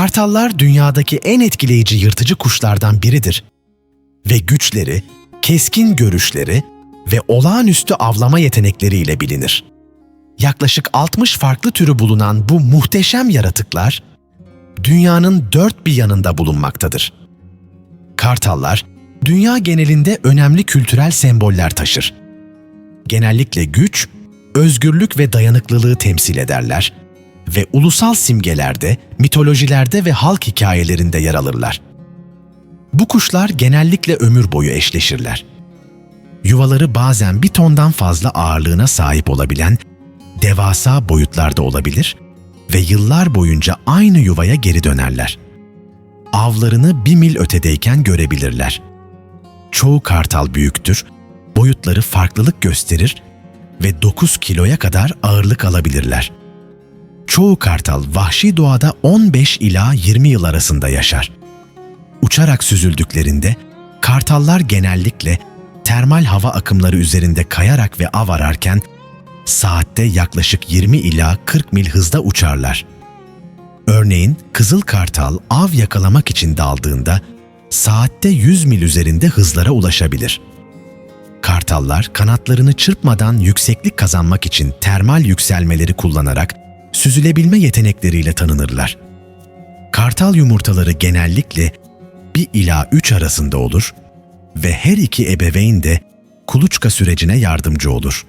Kartallar dünyadaki en etkileyici yırtıcı kuşlardan biridir. Ve güçleri, keskin görüşleri ve olağanüstü avlama yetenekleriyle bilinir. Yaklaşık 60 farklı türü bulunan bu muhteşem yaratıklar, dünyanın dört bir yanında bulunmaktadır. Kartallar, dünya genelinde önemli kültürel semboller taşır. Genellikle güç, özgürlük ve dayanıklılığı temsil ederler ve ulusal simgelerde, mitolojilerde ve halk hikayelerinde yer alırlar. Bu kuşlar genellikle ömür boyu eşleşirler. Yuvaları bazen bir tondan fazla ağırlığına sahip olabilen devasa boyutlarda olabilir ve yıllar boyunca aynı yuvaya geri dönerler. Avlarını bir mil ötedeyken görebilirler. Çoğu kartal büyüktür, boyutları farklılık gösterir ve 9 kiloya kadar ağırlık alabilirler. Çoğu kartal vahşi doğada 15 ila 20 yıl arasında yaşar. Uçarak süzüldüklerinde kartallar genellikle termal hava akımları üzerinde kayarak ve av ararken saatte yaklaşık 20 ila 40 mil hızda uçarlar. Örneğin kızıl kartal av yakalamak için daldığında saatte 100 mil üzerinde hızlara ulaşabilir. Kartallar kanatlarını çırpmadan yükseklik kazanmak için termal yükselmeleri kullanarak süzülebilme yetenekleriyle tanınırlar. Kartal yumurtaları genellikle 1 ila 3 arasında olur ve her iki ebeveyn de kuluçka sürecine yardımcı olur.